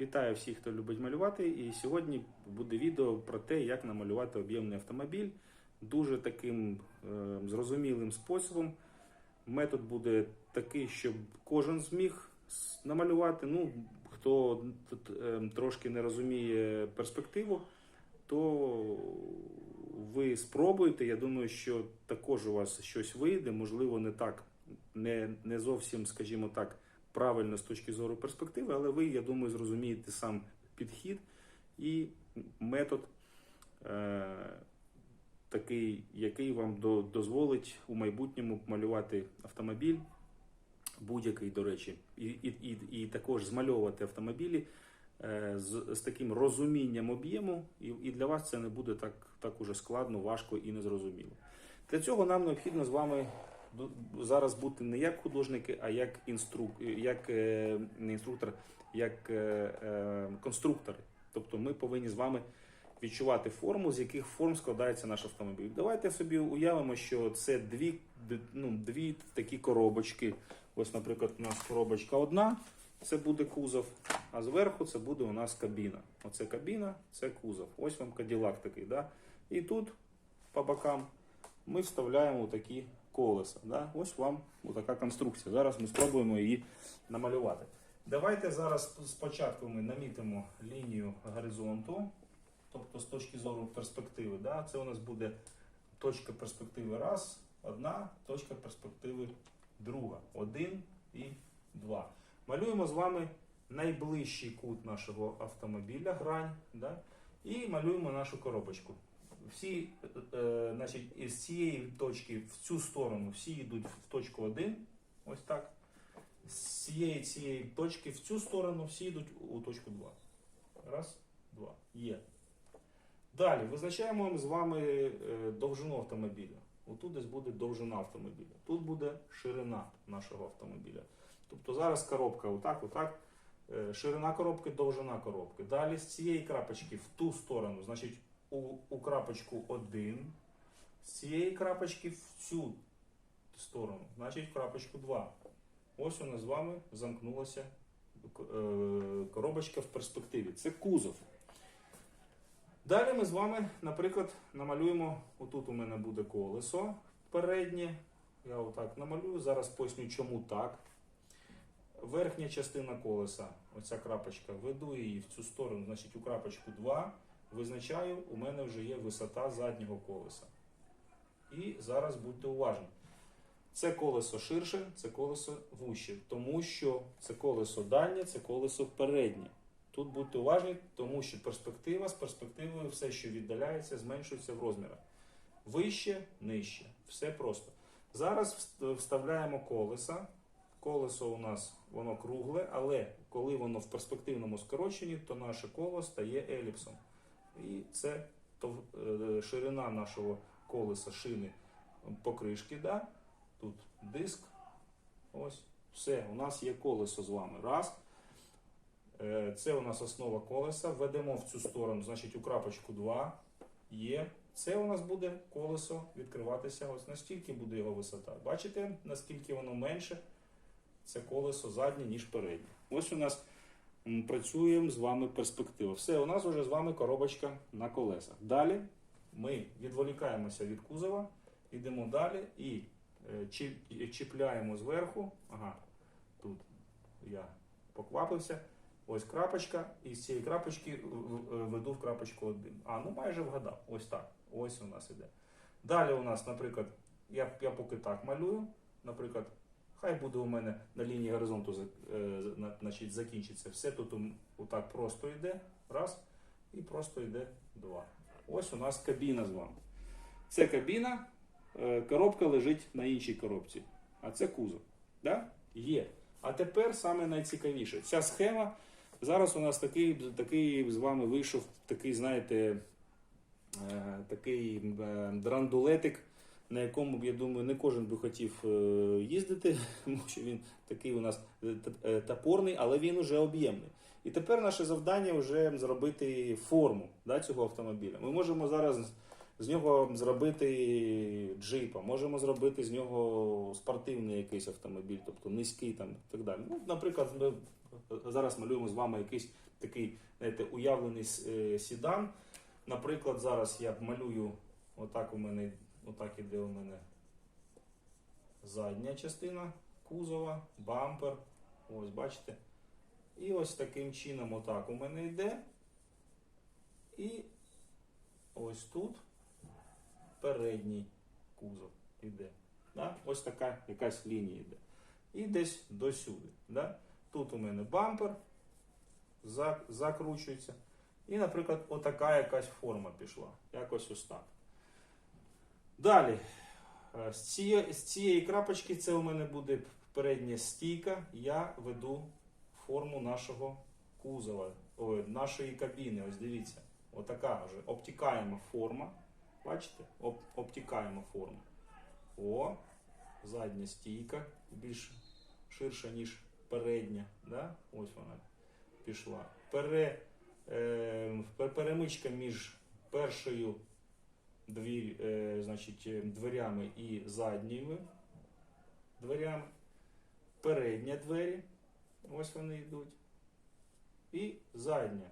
Вітаю всіх, хто любить малювати. І сьогодні буде відео про те, як намалювати об'ємний автомобіль дуже таким е, зрозумілим способом. Метод буде такий, щоб кожен зміг намалювати. Ну, хто е, трошки не розуміє перспективу, то ви спробуєте. Я думаю, що також у вас щось вийде, можливо, не так, не, не зовсім, скажімо так, правильно з точки зору перспективи, але ви, я думаю, зрозумієте сам підхід і метод е, такий, який вам до, дозволить у майбутньому малювати автомобіль, будь-який, до речі, і, і, і, і також змальовувати автомобілі е, з, з таким розумінням об'єму, і, і для вас це не буде так, так уже складно, важко і незрозуміло. Для цього нам необхідно з вами зараз бути не як художники, а як інструк, як е, не інструктор, як е, е, конструктори. Тобто ми повинні з вами відчувати форму, з яких форм складається наш автомобіль. Давайте собі уявимо, що це дві, ну, дві такі коробочки. Ось, наприклад, у нас коробочка одна, це буде кузов, а зверху це буде у нас кабіна. Оце кабіна, це кузов. Ось вам каділак такий. Да? І тут по бокам ми вставляємо такі колеса. Да? Ось вам така конструкція. Зараз ми спробуємо її намалювати. Давайте зараз спочатку ми намітимо лінію горизонту, тобто з точки зору перспективи. Да? Це у нас буде точка перспективи раз, одна, точка перспективи друга. Один і два. Малюємо з вами найближчий кут нашого автомобіля, грань, да? і малюємо нашу коробочку. Всі, е, значить, із цієї точки в цю сторону всі йдуть в точку 1, ось так. З цієї цієї точки в цю сторону всі йдуть у точку 2. Раз, два. Є. Далі визначаємо з вами е, довжину автомобіля. Отут десь буде довжина автомобіля. Тут буде ширина нашого автомобіля. Тобто зараз коробка отак, отак. Е, Ширина коробки, довжина коробки. Далі з цієї крапочки в ту сторону, значить, у, у крапочку 1, з цієї крапочки в цю сторону, значить в крапочку 2. Ось у нас з вами замкнулася е, коробочка в перспективі. Це кузов. Далі ми з вами, наприклад, намалюємо. Отут у мене буде колесо переднє. Я отак намалюю. Зараз поясню, чому так. Верхня частина колеса, оця крапочка, веду її в цю сторону, значить у крапочку 2. Визначаю, у мене вже є висота заднього колеса. І зараз будьте уважні. Це колесо ширше, це колесо вуще, тому що це колесо дальнє, це колесо переднє. Тут будьте уважні, тому що перспектива з перспективою все, що віддаляється, зменшується в розмірах. Вище, нижче. Все просто. Зараз вставляємо колеса. Колесо у нас воно кругле, але коли воно в перспективному скороченні, то наше коло стає еліпсом. І це е, ширина нашого колеса шини покришки. Да? Тут диск. Ось. Все, у нас є колесо з вами. Раз. Е, Це у нас основа колеса. Ведемо в цю сторону, значить у крапочку 2 є. Це у нас буде колесо відкриватися. Ось настільки буде його висота. Бачите, наскільки воно менше? Це колесо заднє, ніж переднє. Ось у нас працюємо з вами перспектива. Все, у нас вже з вами коробочка на колесах. Далі ми відволікаємося від кузова, йдемо далі і е, чіпляємо зверху. Ага, тут я поквапився. Ось крапочка, і з цієї крапочки в- веду в крапочку 1. А, ну майже вгадав. Ось так. Ось у нас іде. Далі у нас, наприклад, я, я поки так малюю. Наприклад, хай буде у мене на лінії горизонту е, на- значить, закінчиться. Все тут отак просто йде. Раз. І просто йде два. Ось у нас кабіна з вами. Це кабіна, е, коробка лежить на іншій коробці. А це кузов. Да? Є. А тепер саме найцікавіше. Ця схема. Зараз у нас такий, такий з вами вийшов такий, знаєте, е, такий драндулетик, на якому я думаю, не кожен би хотів е, їздити, тому що він такий у нас е, е, топорний, але він уже об'ємний. І тепер наше завдання вже зробити форму да, цього автомобіля. Ми можемо зараз з нього зробити джипа, можемо зробити з нього спортивний якийсь автомобіль, тобто низький там і так далі. Ну, наприклад, ми зараз малюємо з вами якийсь такий знаєте, уявлений сідан. Наприклад, зараз я малюю, отак у мене, отак іде у мене задня частина кузова, бампер. Ось бачите. І ось таким чином, отак у мене йде. І ось тут передній кузов іде. Да? Ось така якась лінія йде. І десь до сюди. Да? Тут у мене бампер закручується. І, наприклад, отака якась форма пішла. Якось ось так. Далі. Е, З цієї, з цієї крапочки це у мене буде передня стійка. Я веду форму нашого кузова, ой, нашої кабіни. Ось дивіться. Отака вже обтікаєма форма. Бачите? Об, обтікаємо форму. О, задня стійка більш ширша, ніж передня. Да? Ось вона пішла. Пере, е, перемичка між першою дві, е, значить, е, дверями і задніми дверями. Передня двері. Ось вони йдуть. І задня.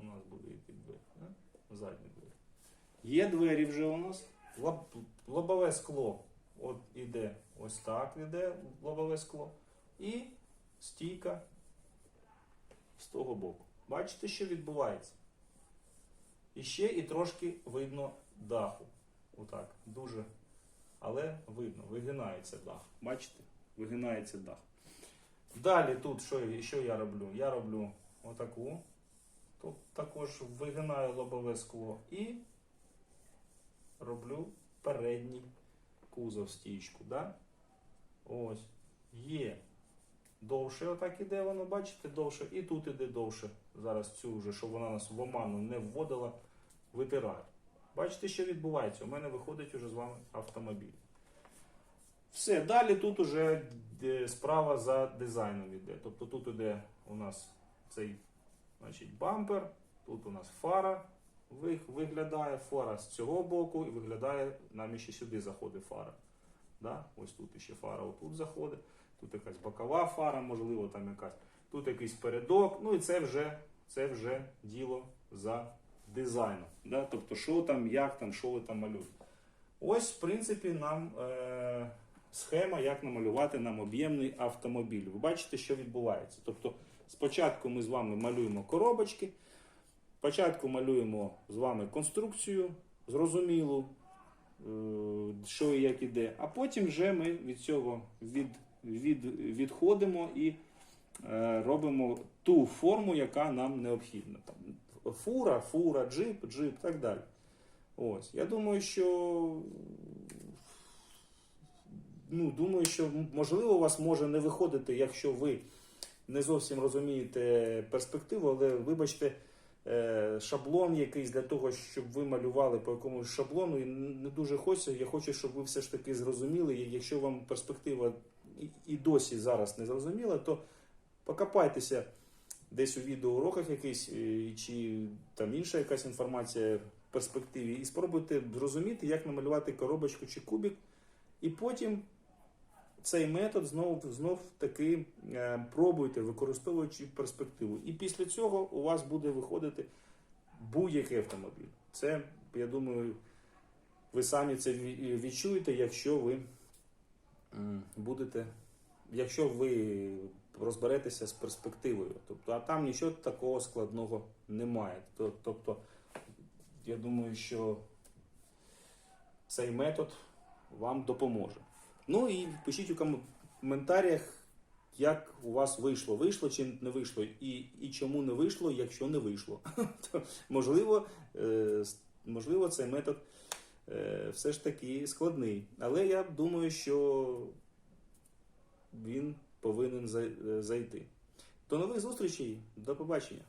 У нас буде йти двері. Да? Задні двері. Є двері вже у нас. Лоб, лобове скло. От іде ось так іде лобове скло. І стійка з того боку. Бачите, що відбувається? І ще і трошки видно даху. Отак. Дуже. Але видно, вигинається дах. Бачите? Вигинається дах. Далі тут що, що я роблю? Я роблю отаку. Тут також вигинаю лобове скло і роблю передній кузов стічку. Да? Ось. Є. Довше отак іде воно, бачите, довше. І тут іде довше. Зараз цю вже, щоб вона нас в оману не вводила, витираю. Бачите, що відбувається? У мене виходить уже з вами автомобіль. Все, далі тут уже е, справа за дизайном іде. Тобто тут іде у нас цей значить, бампер, тут у нас фара виглядає, фара з цього боку і виглядає, нам ще сюди заходить фара. Да? Ось тут ще фара отут заходить, тут якась бокова фара, можливо, там якась, тут якийсь передок, ну і це вже, це вже діло за дизайном. Да? Тобто, що там, як там, що ви там малюєте. Ось, в принципі, нам е- схема, як намалювати нам об'ємний автомобіль. Ви бачите, що відбувається. Тобто, спочатку ми з вами малюємо коробочки, спочатку малюємо з вами конструкцію, зрозумілу, е, що і як іде, а потім вже ми від цього від, від, відходимо і е, робимо ту форму, яка нам необхідна. Фура, фура, джип, джип і так далі. Ось. Я думаю, що ну, думаю, що можливо у вас може не виходити, якщо ви не зовсім розумієте перспективу, але вибачте, е, шаблон якийсь для того, щоб ви малювали по якомусь шаблону, і не дуже хочеться. Я хочу, щоб ви все ж таки зрозуміли. І Якщо вам перспектива і досі зараз не зрозуміла, то покопайтеся десь у відеоуроках якийсь, е, чи там інша якась інформація в перспективі, і спробуйте зрозуміти, як намалювати коробочку чи кубик, і потім цей метод знов, знов таки е, пробуйте, використовуючи перспективу. І після цього у вас буде виходити будь-який автомобіль. Це, я думаю, ви самі це відчуєте, якщо ви будете, якщо ви розберетеся з перспективою. Тобто, а там нічого такого складного немає. Тобто, я думаю, що цей метод вам допоможе. Ну і пишіть у коментарях, як у вас вийшло, вийшло чи не вийшло, і, і чому не вийшло, якщо не вийшло. То, можливо, е, можливо, цей метод е, все ж таки складний. Але я думаю, що він повинен е, зайти. До нових зустрічей, до побачення.